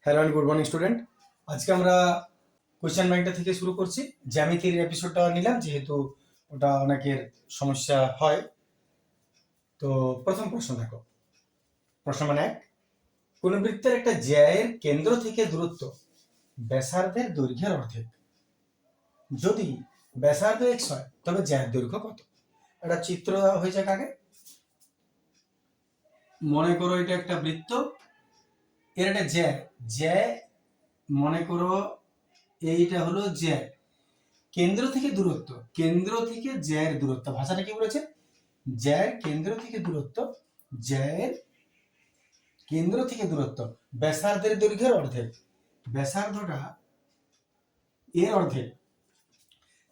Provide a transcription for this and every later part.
Hello and good morning student আজকে আমরা question ব্যাংকটা থেকে শুরু করছি। জ্যামিতির এপিসোডটা নিলাম, যেহেতু ওটা অনেকের সমস্যা হয়। তো প্রথম প্রশ্ন দেখো। প্রশ্ন মানে এক, কোন বৃত্তের একটা জ্যায়ের কেন্দ্র থেকে দূরত্ব ব্যাসার্ধের দৈর্ঘ্যের অর্ধেক। যদি ব্যাসার্ধ এক্স হয়, তবে জ্যায়ের দৈর্ঘ্য কত? একটা চিত্র হয়েছে কাকে? মনে করো এটা একটা বৃত্ত। এর একটা জ্যা। জ্যা মনে করো এইটা হলো জ্যা। কেন্দ্র থেকে দূরত্ব। কেন্দ্র থেকে জ্যায়ের দূরত্ব। ভাষাটা কি বলেছে? জ্যায়ের কেন্দ্র থেকে দূরত্ব। জ্যায়ের কেন্দ্র থেকে দূরত্ব। ব্যাসার্ধের দৈর্ঘ্যের অর্ধেক। ব্যাসার্ধটা এর অর্ধেক।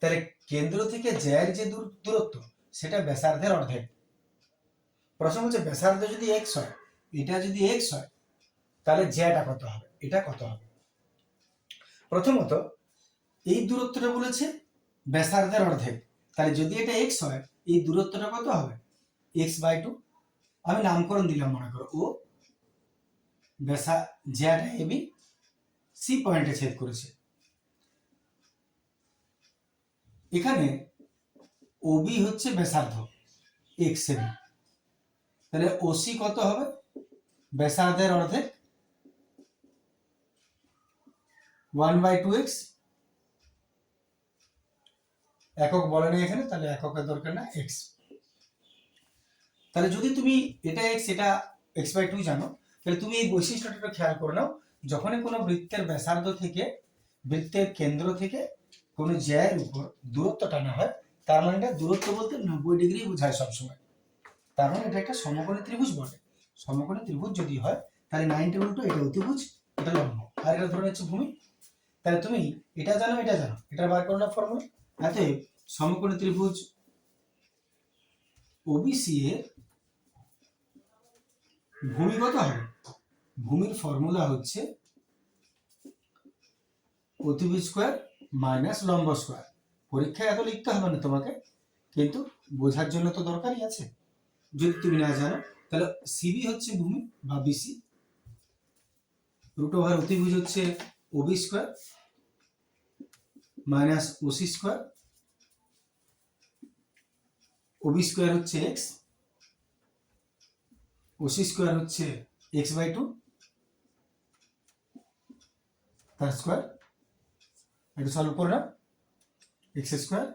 তাহলে কেন্দ্র থেকে জ্যায়ের যে দূর- দূরত্ব, সেটা ব্যাসার্ধের অর্ধেক। প্রশ্ন হচ্ছে ব্যাসার্ধ যদি এক্স হয়, এটা যদি এক্স হয় তাহলে জ্যাটা কত হবে? এটা কত হবে? প্রথমত, এই দূরত্বটা বলেছে ব্যাসার্ধের অর্ধেক। তাহলে যদি এটা এক্স হয়, এই দূরত্বটা কত হবে? এক্স বাই টু আমি নামকরণ দিলাম, মনে করো, ও ব্যাসা জ্যাটা এবি সি পয়েন্টে ছেদ করেছে। এখানে ওবি হচ্ছে ব্যাসার্ধ এক্স এবি তাহলে ওসি কত হবে? ব্যাসার্ধের অর্ধেক। One by two x. একক বলে নেই এখানে, তাহলে এককের দরকার না এক্স। তাহলে যদি তুমি এটা এক্স এটা এক্স বাই টু জানো, তাহলে তুমি এই বৈশিষ্ট্যটা খেয়াল করে নাও, যখনই কোনো বৃত্তের ব্যাসার্ধ থেকে, বৃত্তের কেন্দ্র থেকে কোনো জ্যায়ের উপর দূরত্ব টানা হয়, তার মানে এটা দূরত্ব বলতে নব্বই ডিগ্রি বোঝায় সবসময়। তার মানে এটা একটা সমকোণী ত্রিভুজ বলে সমকোণী ত্রিভুজ যদি হয়, তাহলে নাইনটি উল্টো, এটা অতিভুজ, এটা লম্ব। আর এটা ধরে হচ্ছে ভূমি। তাহলে তুমি এটা জানো এটা জানো। এটা বার করো না ফর্মুলা অতএব সমকোণী ত্রিভুজ ওবিসি এর ভূমি কত হবে ভূমির ফর্মুলা হচ্ছে অতিভুজ স্কোয়ার মাইনাস লম্ব স্কোয়ার পরীক্ষায় এত লিখতে হবে না তোমাকে, কিন্তু বোঝার জন্য তো দরকারই আছে। যদি তুমি না জানো, তাহলে সিবি হচ্ছে ভূমি বা বিসি রুট ওভার অতিভুজ হচ্ছে OB square minus OC square. OB square হচ্ছে এক্স। ওসি স্কোয়ার হচ্ছে এক্স বাই টু তার স্কোয়ার। একটু সলভ করে নাও x square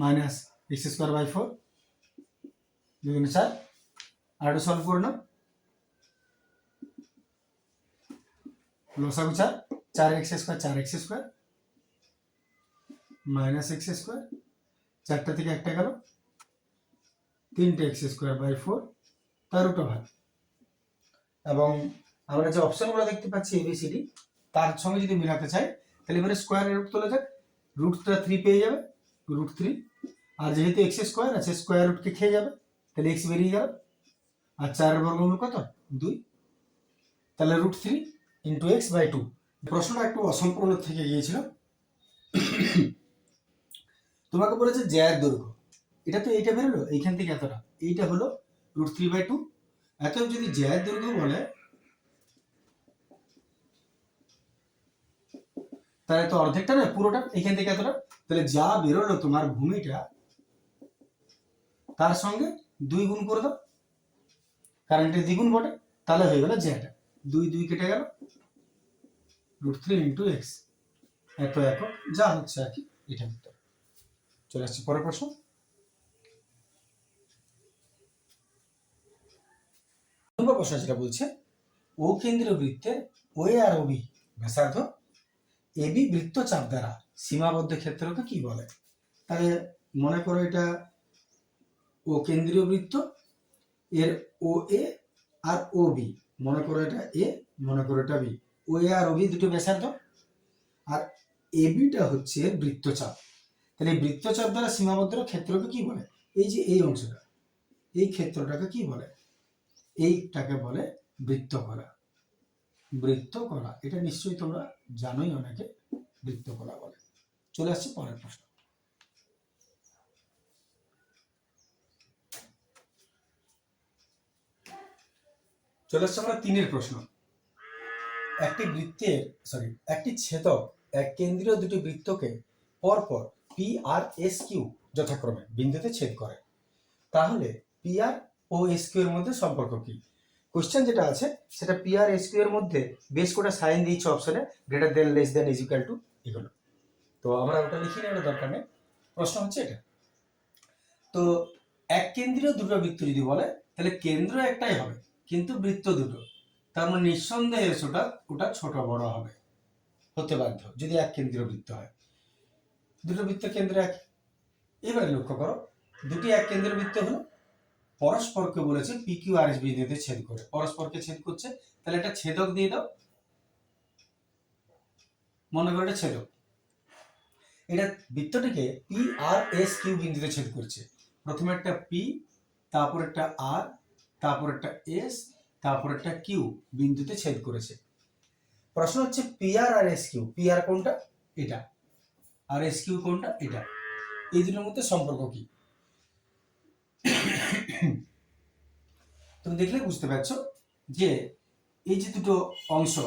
minus x square by four দুগুণ চার। আর একটু সলভ করে লসাগু চার চার এক্স স্কোয়ার চার x square minus x square চারটা থেকে একটা গেল। তিনটে এক্স স্কোয়ার বাই ফোর তার রুট ওভার এবং আমরা যে অপশনগুলো দেখতে পাচ্ছি এবিসিডি তার সঙ্গে যদি মিলাতে চাই, তাহলে এবারে স্কোয়ারের রুট তোলা যাক রুটটা থ্রি পেয়ে যাবে। রুট থ্রি আর যেহেতু এক্স স্কোয়ার আছে স্কোয়ার রুটকে খেয়ে যাবে। তাহলে এক্স বেরিয়ে গেল। আর চার বর্গমূল কত? দুই। তাহলে root three into x by two প্রশ্নটা একটু অসম্পূর্ণ থেকে গিয়েছিল। তোমাকে বলেছে জ্যায়ের দৈর্ঘ্য। এটা তো এইটা বেরোলো? এইখান থেকে এতটা। এইটা হলো রুট থ্রি বাই টু এত যদি জ্যায়ের দৈর্ঘ্য বলে, তাহলে তো অর্ধেকটা না পুরোটা এখান থেকে এতটা। তাহলে যা বেরোলো তোমার ভূমিটা, তার সঙ্গে দুই গুণ করে দাও। এটা দ্বিগুণ বটে তাহলে হয়ে গেল জ্যাটা। দুই দুই কেটে গেল। রুট থ্রি ইন্টু এক্স এত একক যা হচ্ছে আর কি, এটা উত্তর চলে আসছে পরের প্রশ্ন। প্রশ্ন যেটা বলছে, ও কেন্দ্রীয় বৃত্তের ও আর ওবি ব্যাসার্ধ এবি বৃত্তচাপ দ্বারা সীমাবদ্ধ ক্ষেত্রকে কি বলে? তাহলে মনে করো এটা ও কেন্দ্রীয় বৃত্ত, এর ও এ আর ও বি মনে করো এটা এ, মনে করো এটা বি। ও এ আর ও বি দুটো ব্যাসার্ধ। আর এ বিটা হচ্ছে বৃত্তচাপ। তাহলে বৃত্তচাপ দ্বারা সীমাবদ্ধ ক্ষেত্রকে কি বলে? এই যে এই অংশটা, এই ক্ষেত্রটাকে কি বলে? এইটাকে বলে বৃত্ত কলা বৃত্তকলা। বৃত্তকলা, এটা নিশ্চয়ই তোমরা জানোই অনেকে বৃত্তকলা বলে। চলে আসছে পরের প্রশ্ন। চলে আসছে আমরা তিনের প্রশ্ন। একটি বৃত্তের সরি একটি ছেদক এক কেন্দ্রীয় দুটি বৃত্তকে পরপর পি আর এস কিউ যথাক্রমে বিন্দুতে ছেদ করে। তাহলে পি আর ও এস কিউ এর মধ্যে সম্পর্ক কি? কোশ্চেন যেটা আছে, সেটা পি আর এস কিউ এর মধ্যে বেশ কটা সাইন দিয়েছে অপশনে greater than less than equal to এগুলো। তো আমরা ওটা লিখে নেওয়ার দরকার নেই। প্রশ্ন হচ্ছে এটা। তো এক কেন্দ্রীয় দুটো বৃত্ত যদি বলে, তাহলে কেন্দ্র একটাই হবে। কিন্তু বৃত্ত দুটো। তার মানে নিঃসন্দেহে ওটা ওটা ছোট বড় হবে। হতে বাধ্য, যদি এক কেন্দ্রীয় বৃত্ত হয়। দুটো বৃত্ত কেন্দ্র এক। এবারে লক্ষ্য করো, দুটি এক কেন্দ্রীয় বৃত্ত হলো, পরস্পরকে বলেছে পি কিউ আর এস বিন্দুতে ছেদ করে। পরস্পরকে ছেদ করছে, তাহলে একটা ছেদক দিয়ে দাও। মনে করো এটা ছেদক। এটা বৃত্তটিকে পি আর এস কিউ বিন্দুতে ছেদ করছে। প্রথমে একটা পি তারপর একটা আর তারপর একটা এস তারপর একটা কিউ বিন্দুতে ছেদ করেছে। প্রশ্ন হচ্ছে P R S Q P R কোনটা? এটা। আর এস কিউ কোনটা? এটা। এই দুটোর মধ্যে সম্পর্ক কি? তুমি দেখলে বুঝতে পারছ যে এই যে দুটো অংশ,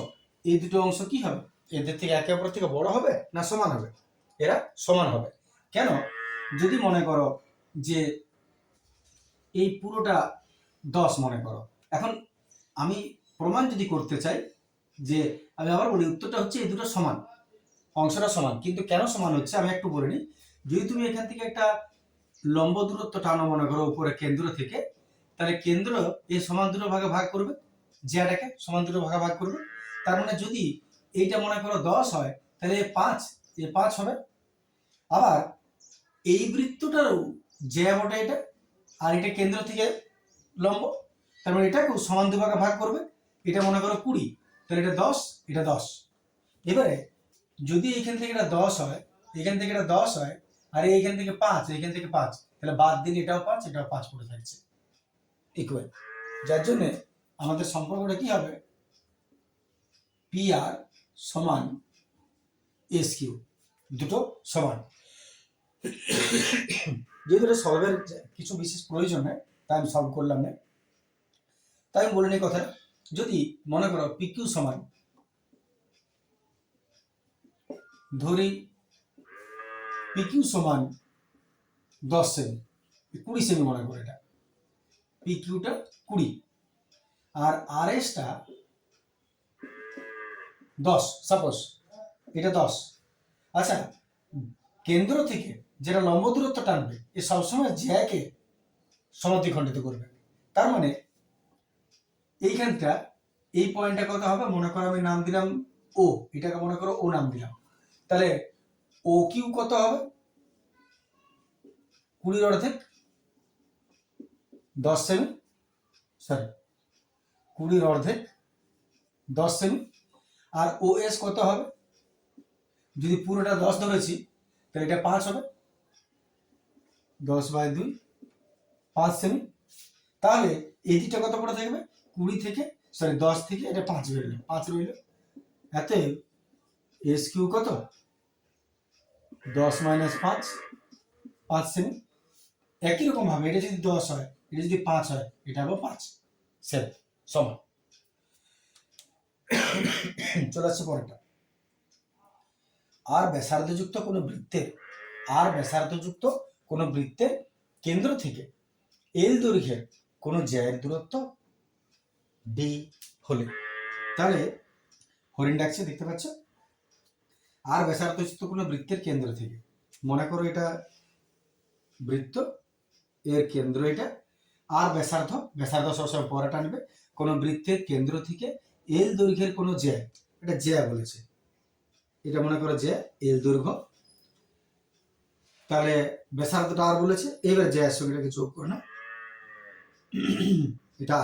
এই দুটো অংশ কি হবে? এদের থেকে একে অপর থেকে বড় হবে না সমান হবে? এরা সমান হবে। কেন? যদি মনে করো যে এই পুরোটা দশ মনে করো। এখন আমি প্রমাণ যদি করতে চাই যে আমি আবার বলি, উত্তরটা হচ্ছে এই দুটো সমান। অংশটা সমান, কিন্তু কেন সমান হচ্ছে আমি একটু বলে নিই। যদি তুমি এখান থেকে একটা লম্ব দূরত্ব টানো মনে করো উপরে কেন্দ্র থেকে, তাহলে কেন্দ্র এই সমান দুটো ভাগে ভাগ করবে জিয়াটাকে সমান দুটো ভাগে ভাগ করবে। তার মানে যদি এইটা মনে করো দশ হয়, তাহলে এ পাঁচ এ পাঁচ হবে। আবার এই বৃত্তটারও জ্যা বটে এটা, আর এটা কেন্দ্র থেকে লম্ব, তার মানে এটাকেও সমান দুভাগে ভাগ করবে, এটা মনে করো কুড়ি, তাহলে এটা দশ এটা দশ। এবারে যদি এইখান থেকে এটা দশ হয় এখান থেকে এটা দশ হয়, আর এইখান থেকে পাঁচ, এইখান থেকে পাঁচ, তাহলে বাদ দিন এটাও পাঁচ এটাও পাঁচ পড়ে থাকছে। ইকুয়াল যার জন্যে আমাদের সম্পর্কটা কি হবে? পি আর সমান এস কিউ দুটো সমান। যেহেতু এটা সলভের কিছু বিশেষ প্রয়োজন হয় তাই আমি সলভ করলাম না। তাই আমি বলে নিই কথা যদি মনে করো পি কিউ সমান, ধরি পি কিউ সমান দশ সেমি কুড়ি সেমি মনে করো এটা। পি কিউটা কুড়ি, আর আর এসটা দশ সাপোজ এটা দশ। আচ্ছা কেন্দ্র থেকে যেটা লম্ব দূরত্ব টানবে এ সবসময় জ্যাকে সমাধিখণ্ডিত করবে। তার মানে এইখানটা এই পয়েন্টটা কত হবে? মনে করো আমি নাম দিলাম ও এটাকে মনে করো ও নাম দিলাম। তাহলে ও কিউ কত হবে? কুড়ির অর্ধেক দশ সেমি সরি কুড়ির অর্ধেক দশ সেমি আর ও এস কত হবে? যদি পুরোটা দশ ধরেছি, তাহলে এটা পাঁচ হবে। দশ বাই দুই পাঁচ সেমি তাহলে এই দিকটা কত পড়ে থাকবে? কুড়ি থেকে সরি দশ থেকে, এটা পাঁচ বেরোলো পাঁচ রইল। এতে এস কিউ কত? দশ মাইনাস পাঁচ পাঁচ সেমি একই রকম ভাবে, এটা যদি দশ হয়, এটা যদি পাঁচ হয়, এটা হবে পাঁচ। সেম সমান। চলে আসছে পরেরটা। আর ব্যাসার্ধযুক্ত কোনো বৃত্তের, আর ব্যাসার্ধযুক্ত কোনো বৃত্তের কেন্দ্র থেকে এল দৈর্ঘ্যের কোনো জ্যায়ের দূরত্ব ডি হলে। তাহলে হরিণ ডাকছে দেখতে পাচ্ছ, আর ব্যাসার্ধযুক্ত কোনো বৃত্তের কেন্দ্র থেকে। মনে করো এটা বৃত্ত, এর কেন্দ্র এটা, আর ব্যাসার্ধ ব্যাসার্ধ সবসময় পরে টানবে কোনো বৃত্তের কেন্দ্র থেকে এল দৈর্ঘ্যের কোনো জ্যা, এটা জ্যা বলেছে। এটা মনে করো জ্যা এল দৈর্ঘ্য। তাহলে ব্যাসার্ধটা আর বলেছে, এবার জ্যায়ের সঙ্গে এটাকে যোগ করে না এটা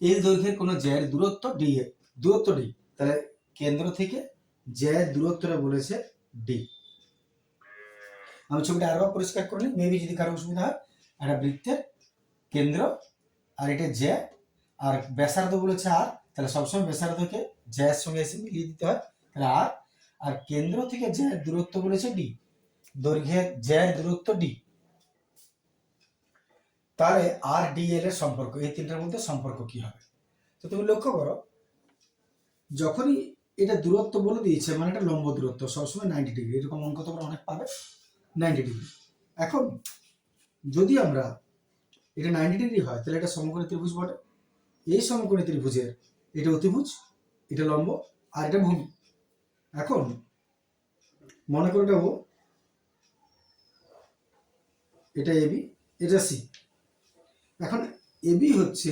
এল দৈর্ঘ্যের কোনো জ্যায়ের দূরত্ব ডি দূরত্ব ডি তাহলে কেন্দ্র থেকে জ্যায়ের দূরত্বটা বলেছে ডি আমি ছবিটা আরও পরিষ্কার করে নিই মেবি যদি কারও অসুবিধা হয়, একটা বৃত্তের কেন্দ্র, আর এটা জ্যা আর ব্যাসার্ধ বলেছে আর তাহলে সবসময় ব্যাসার্ধকে জ্যায়ের সঙ্গে এসে মিলিয়ে দিতে হয়, তাহলে আর আর কেন্দ্র থেকে জ্যায়ের দূরত্ব বলেছে ডি দৈর্ঘ্যের জ্যায়ের দূরত্ব ডি তাহলে আর ডিএল এর সম্পর্ক, এই তিনটার মধ্যে সম্পর্ক কি হবে? তো তুমি লক্ষ্য করো, যখনই এটা দূরত্ব বলে দিয়েছে মানে এটা লম্ব দূরত্ব, সবসময় নাইনটি ডিগ্রি এরকম অঙ্ক তোমরা অনেক পাবে নাইনটি ডিগ্রি এখন, যদি আমরা এটা নাইনটি ডিগ্রি হয়, তাহলে এটা সমকোণী ত্রিভুজ বটে। এই সমকোণী ত্রিভুজের এটা অতিভুজ, এটা লম্ব, আর এটা ভূমি। এখন, মনে করে এটা ও এটা এবি এটা সি এখন এবি হচ্ছে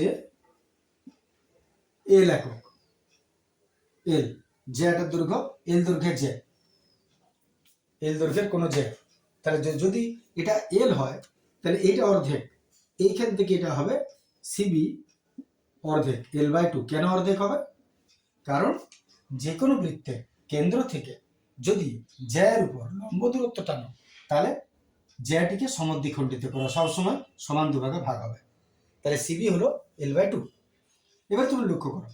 এল একক। এল যে একটা দৈর্ঘ্য, এল দৈর্ঘ্যের যে এল দৈর্ঘ্যের কোনো যে তাহলে যদি এটা এল হয়, তাহলে এইটা অর্ধেক। এইখান থেকে এটা হবে সিবি অর্ধেক, এল বাই টু। কেন অর্ধেক হবে? কারণ যে কোনো বৃত্তের কেন্দ্র থেকে যদি জ্যায়ের উপর লম্ব দূরত্ব টানো, তাহলে জ্যাটিকে সমদ্বিখণ্ডিত করো। সবসময় সমান দুভাগে ভাগ হবে। তাহলে সিবি হলো এল বাই টু এবার তুমি লক্ষ্য করো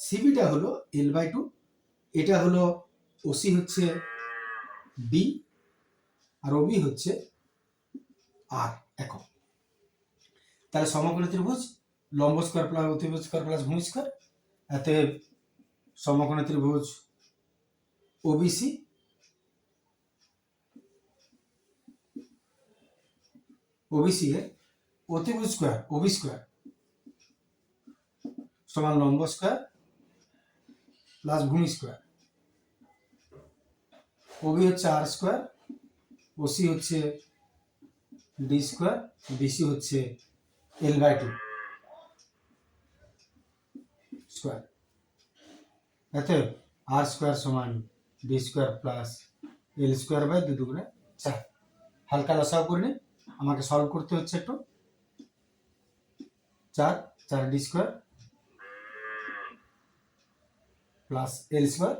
সিবিটা হলো এল বাই টু এটা হলো ওসি হচ্ছে বি আর ওবি হচ্ছে আর একক। তাহলে সমকোণী ত্রিভুজ লম্ব স্কোয়ার প্লাস অতিভুজ স্কোয়ার প্লাস ভূমি স্কোয়ার এতে সমকোণী ত্রিভুজ ওবিসি ওবিসি এর অতিভুজ স্কোয়ার ওবি স্কোয়ার সমান লম্ব স্কোয়ার প্লাস ভূমি স্কোয়ার ওবি হচ্ছে আর স্কোয়ার ওসি হচ্ছে ডি স্কোয়ার বিসি হচ্ছে এল বাই টু স্কোয়ার এতে আর স্কোয়ার সমান d square plus l square by দু দুগুণে চার। হালকা লসাও করে নিই আমাকে সলভ করতে হচ্ছে একটু। চার চার d square plus l square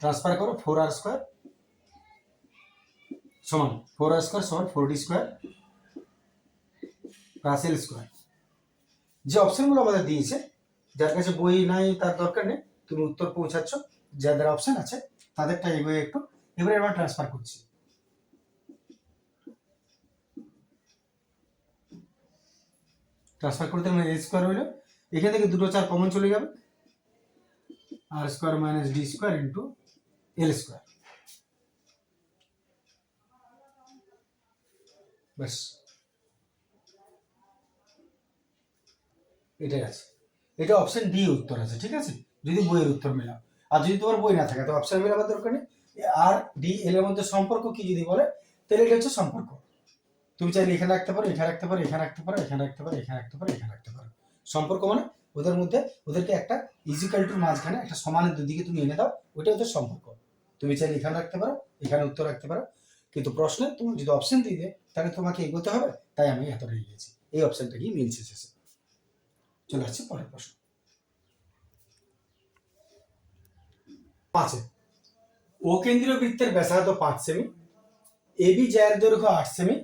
transfer করো ফোর আর স্কোয়ার সমান ফোর আর স্কোয়ার সমান four d square plus l square যে অপশনগুলো আমাদের দিয়েছে, যার কাছে বই নাই, তার দরকার নেই, তুমি উত্তর পৌঁছাচ্ছ যাদের অপশন আছে তাদেরটা এগোয়ে একটু, এবারে আমরা ট্রান্সফার করছি। ট্রান্সফার করতে মানে এ স্কোয়ার হইল। এখান থেকে দুটো চার কমন চলে যাবে। R square minus d square into l square ব্যাস। এটাই আছে। এটা অপশন ডি উত্তর আছে, ঠিক আছে? যদি বইয়ের উত্তর মেলাও। আর যদি তোমার বই না থাকে, তো অপশন মেলাবার দরকার নেই। আর ডি এল এর মধ্যে সম্পর্ক কি যদি বলে, তাহলে এটা হচ্ছে সম্পর্ক। তুমি চাইলে এখানে রাখতে পারো, এখানে রাখতে পারো, এখানে রাখতে পারো, এখানে রাখতে পারো, এখানে রাখতে পারো, এখানে রাখতে পারো। সম্পর্ক মানে ওদের মধ্যে, ওদেরকে একটা ইজিক্যাল টুর মাঝখানে, একটা সমানের দুদিকে তুমি এনে দাও, ওইটা হচ্ছে সম্পর্ক। তুমি চাইলে এখানে রাখতে পারো, এখানে উত্তর রাখতে পারো। কিন্তু প্রশ্নে তুমি যদি অপশন দিয়ে দেয় তাহলে তোমাকে এগোতে হবে, তাই আমি এতটা এগিয়েছি এই অপশনটা কি মিলছে শেষে চলে আসছে পরের প্রশ্ন। পাঁচে। ও কেন্দ্রীয় বৃত্তের ব্যাসার্ধ পাঁচ সেমি এবি জ্যার দৈর্ঘ্য আট সেমি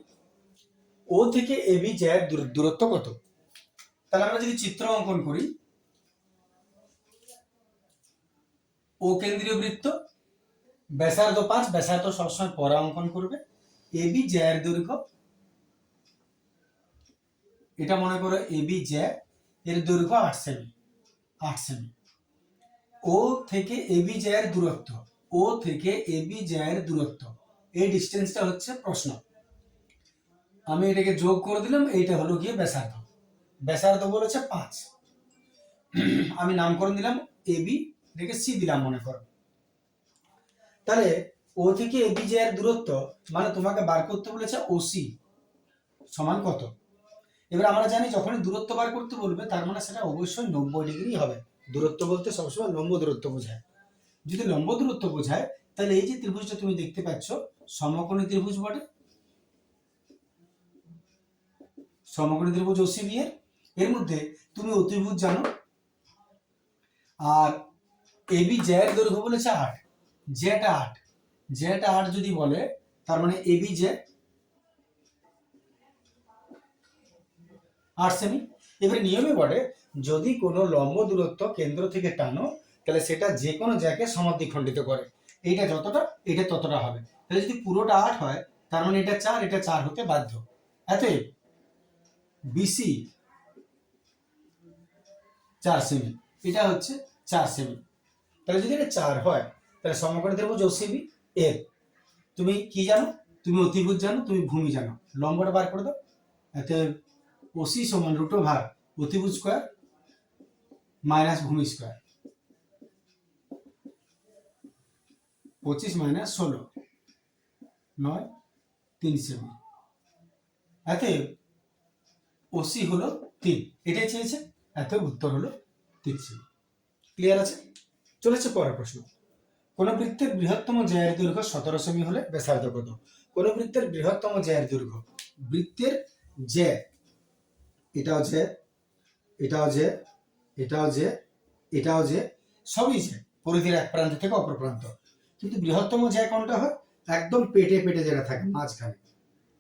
ও থেকে এবি জ্যার দূরত্ব কত? তাহলে আমরা যদি চিত্র অঙ্কন করি, ও কেন্দ্রীয় বৃত্ত, ব্যাসার্ধ পাঁচ, ব্যাসার্ধ সবসময় পরে অঙ্কন করবে। এবি জ্যার দৈর্ঘ্য, এটা মনে করো এ বি জ্যা এর দৈর্ঘ্য আট সেমি আট সেমি। ও থেকে এবি জ্যায়ের দূরত্ব, ও থেকে এবি জ্যায়ের দূরত্ব, এই ডিস্টেন্সটা হচ্ছে প্রশ্ন। আমি এটাকে যোগ করে দিলাম, এইটা হলো গিয়ে ব্যাসার্ধ। ব্যাসার্ধ বলেছে পাঁচ। আমি নামকরণ দিলাম এ বি, এটাকে সি দিলাম মনে করো। তাহলে ও থেকে এবি জ্যায়ের দূরত্ব মানে তোমাকে বার করতে বলেছে ওসি সমান কত? এবার আমরা জানি যখনই দূরত্ব বার করতে বলবে, তার মানে সেটা অবশ্যই নব্বই ডিগ্রি হবে। দূরত্ব বলতে সবসময় লম্ব দূরত্ব বোঝায়। যদি লম্ব দূরত্ব বোঝায়, তাহলে এই যে ত্রিভুজটা তুমি দেখতে পাচ্ছ, সমকোণী ত্রিভুজ বটে সমকোণী ত্রিভুজ ওসিবি এর। এর মধ্যে তুমি অতিভুজ জানো। আর এবি জ্যার দৈর্ঘ্য বলেছে আট। জ্যাটা আট। জ্যাটা আট যদি বলে, তার মানে এবি জ্যা আট সেমি এবারে নিয়মে বলে, যদি কোনো লম্ব দূরত্ব কেন্দ্র থেকে টানো, তাহলে সেটা যে কোনো জায়গায় সমাদ্বিখণ্ডিত করে। এইটা যতটা, এটা ততটা হবে। তাহলে যদি পুরোটা আট হয়, তার মানে এটা চার এটা চার হতে বাধ্য। এতে বিসি চার সেমি এটা হচ্ছে চার সেমি তাহলে যদি এটা চার হয়, তাহলে সমকোণী ত্রিভুজ ওসিবি এর। তুমি কি জানো? তুমি অতিভুজ জানো, তুমি ভূমি জানো। লম্বটা বার করে দাও। এতে ওসি সমান রুট ভাগ অতিভুজ স্কোয়ার মাইনাস ভূমি স্কোয়ার পঁচিশ মাইনাস ষোলো, নয়, তিন সেমি এতে ওসি হলো তিন। এটাই চেয়েছে এত উত্তর হলো তিন সেমি ক্লিয়ার আছে? চলেছে পরের প্রশ্ন। কোন বৃত্তের বৃহত্তম জ্যায়ের দৈর্ঘ্য সতেরো সেমি হলে ব্যাসার্ধ কত? কোন বৃত্তের বৃহত্তম জ্যায়ের দৈর্ঘ্য, বৃত্তের জ্যা এটাও যে এটাও যে এটাও যে এটাও যে সবই যে পরিধির এক প্রান্ত থেকে অপর প্রান্ত। কিন্তু বৃহত্তম জ্যা কোনটা হয়? একদম পেটে পেটে যেটা থাকে, মাঝখানে।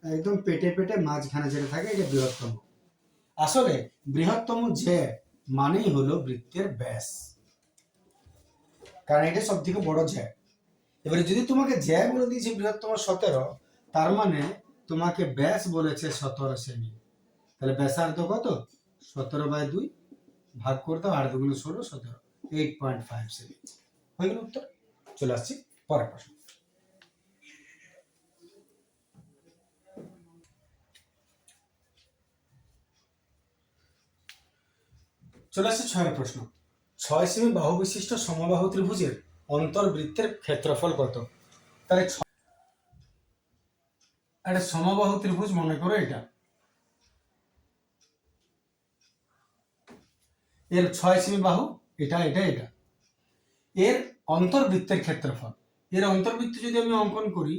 একদম পেটে পেটে মাঝখানে যেটা থাকে, এটা বৃহত্তম। আসলে বৃহত্তম জ্যা মানেই হলো বৃত্তের ব্যাস। কারণ এটা সব থেকে বড় জ্যা এবারে যদি তোমাকে জ্যা বলে দিয়েছে বৃহত্তম সতেরো, তার মানে তোমাকে ব্যাস বলেছে সতেরো সেমি তাহলে ব্যাসার্ধ কত? সতেরো বাই দুই ভাগ করতে আট দুগুণ ষোলো, সতেরো এইট পয়েন্ট ফাইভ সেমি হয়ে গেল উত্তর। চলে আসছি পরের প্রশ্ন। চলে আসছে ছয়ের প্রশ্ন। ছয় সেমি বাহু বিশিষ্ট সমবাহু ত্রিভুজের অন্তর্বৃত্তের ক্ষেত্রফল কত? তাহলে একটা সমবাহু ত্রিভুজ মনে করো এটা। এর ছয় সেমি বাহু, এটা এটা এটা। এর অন্তর্বৃত্তের ক্ষেত্রফল। এর অন্তর্বৃত্ত যদি আমি অঙ্কন করি,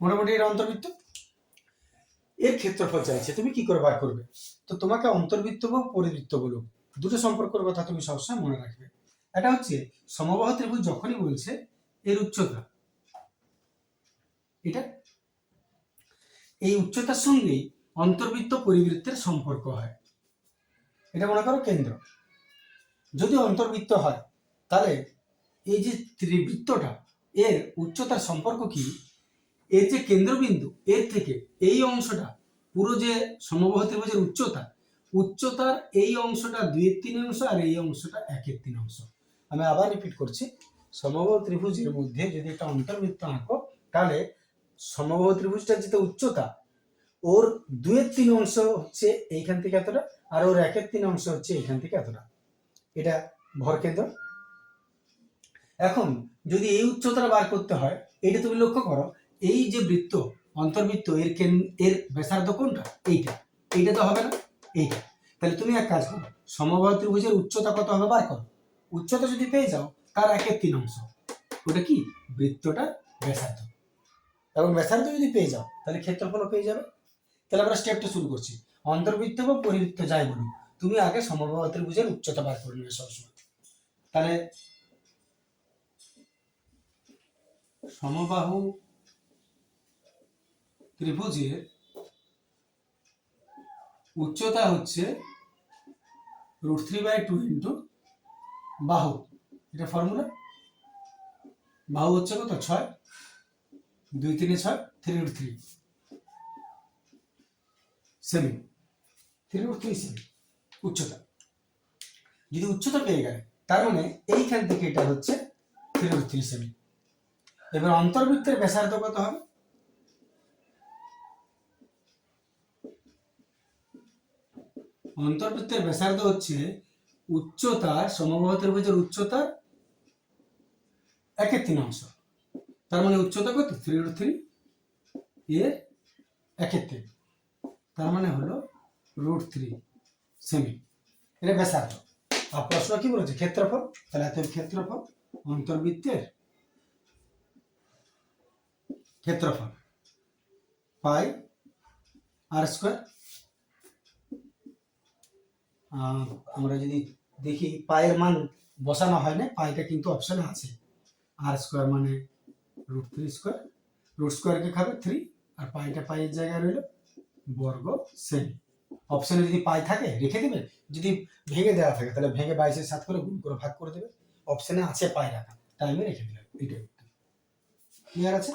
মোটামুটি এর অন্তর্বৃত্ত? এর ক্ষেত্রফল চাইছে। তুমি কি করে বার করবে? তো তোমাকে অন্তর্বৃত্ত বা পরিবৃত্ত বলুক, দুটো সম্পর্কের কথা তুমি সবসময় মনে রাখবে। এটা হচ্ছে, সমবাহ ত্রিভুজ যখনই বলছে, এর উচ্চতা। এটা? এই উচ্চতার সঙ্গেই অন্তর্বৃত্ত পরিবৃত্তের সম্পর্ক হয়। এটা মনে করো কেন্দ্র। যদি অন্তর্বৃত্ত হয়, তাহলে এই যে ত্রিবৃত্তটা, এর উচ্চতার সম্পর্ক কি? এর যে কেন্দ্রবিন্দু, এর থেকে এই অংশটা পুরো যে সমবাহ ত্রিভুজের উচ্চতা, উচ্চতার এই অংশটা দুইয়ের তিন অংশ আর এই অংশটা একের তিন অংশ। আমি আবার রিপিট করছি। সমবাহ ত্রিভুজের মধ্যে যদি একটা অন্তর্বৃত্ত আঁকো, তাহলে সমবাহ ত্রিভুজটার যেটা উচ্চতা, ওর দুয়ের তিন অংশ হচ্ছে এইখান থেকে এতটা আর ওর একের তিন অংশ হচ্ছে এইখান থেকে এতটা। এটা ভরকেন্দ্র এখন যদি এই উচ্চতাটা বার করতে হয়, এটা তুমি লক্ষ্য করো এই যে বৃত্ত, অন্তর্বৃত্ত, এর কেন- এর ব্যাসার্ধ কোনটা? এইটা। এইটা তো হবে না, এইটা। তাহলে তুমি এক কাজ করো, সমবাহ ত্রিভুজের উচ্চতা কত হবে বার করো। উচ্চতা যদি পেয়ে যাও, তার একের তিন অংশ। ওটা কি? বৃত্তটা ব্যাসার্ধ। এবং ব্যাসার্ধ যদি পেয়ে যাও, তাহলে ক্ষেত্রফলও পেয়ে যাবে। তাহলে আমরা স্টেপটা শুরু করছি। অন্তর্বৃত্ত বা পরিবৃত্ত যাই বলুন তুমি আগে সমবাহ ত্রিভুজের উচ্চতা বার করে নেবে সবসময়। তাহলে সমবাহু ত্রিভুজের উচ্চতা হচ্ছে root three by two into বাহু। এটা ফর্মুলা? বাহু হচ্ছে কত? ছয়। দুই তিনে ছয়, থ্রি রুট থ্রি। সেমি। থ্রি রুট থ্রি সেমি। উচ্চতা। যদি উচ্চতা পেয়ে গেলে, তার মানে এইখান থেকে এটা হচ্ছে থ্রি রুট থ্রি সেমি। এবার অন্তর্বৃত্তের ব্যাসার্ধ কত হবে? অন্তর্বৃত্তের ব্যাসার্ধ হচ্ছে উচ্চতার সমবাহ ত্রিভুজের উচ্চতার একের তিন অংশ। তার মানে উচ্চতা কত? থ্রি রুট থ্রি এর একের তিন। তার মানে হলো রুট থ্রি সেমি এটা ব্যাসার্ধ। আর প্রশ্ন কি বলেছে? ক্ষেত্রফল? তাহলে এত ক্ষেত্রফল, অন্তর্বৃত্তের ক্ষেত্রফল। পাই আর স্কোয়ার আমরা যদি দেখি পায়ের মান বসানো হয় না পাইটা কিন্তু অপশনে আছে। আর স্কোয়ার মানে রুট থ্রি স্কোয়ার রুট স্কোয়ারকে খাবে থ্রি আর পাইটা পায়ের জায়গায় রইল বর্গ সেমি অপশনে যদি পাই থাকে, রেখে দেবে। যদি ভেঙে দেওয়া থাকে, তাহলে ভেঙে বাইশের সাত করে গুণ করে ভাগ করে দেবে। অপশনে আছে পাই রাখা। তাই আমি রেখে দিলাম। এইটাই ক্লিয়ার আছে?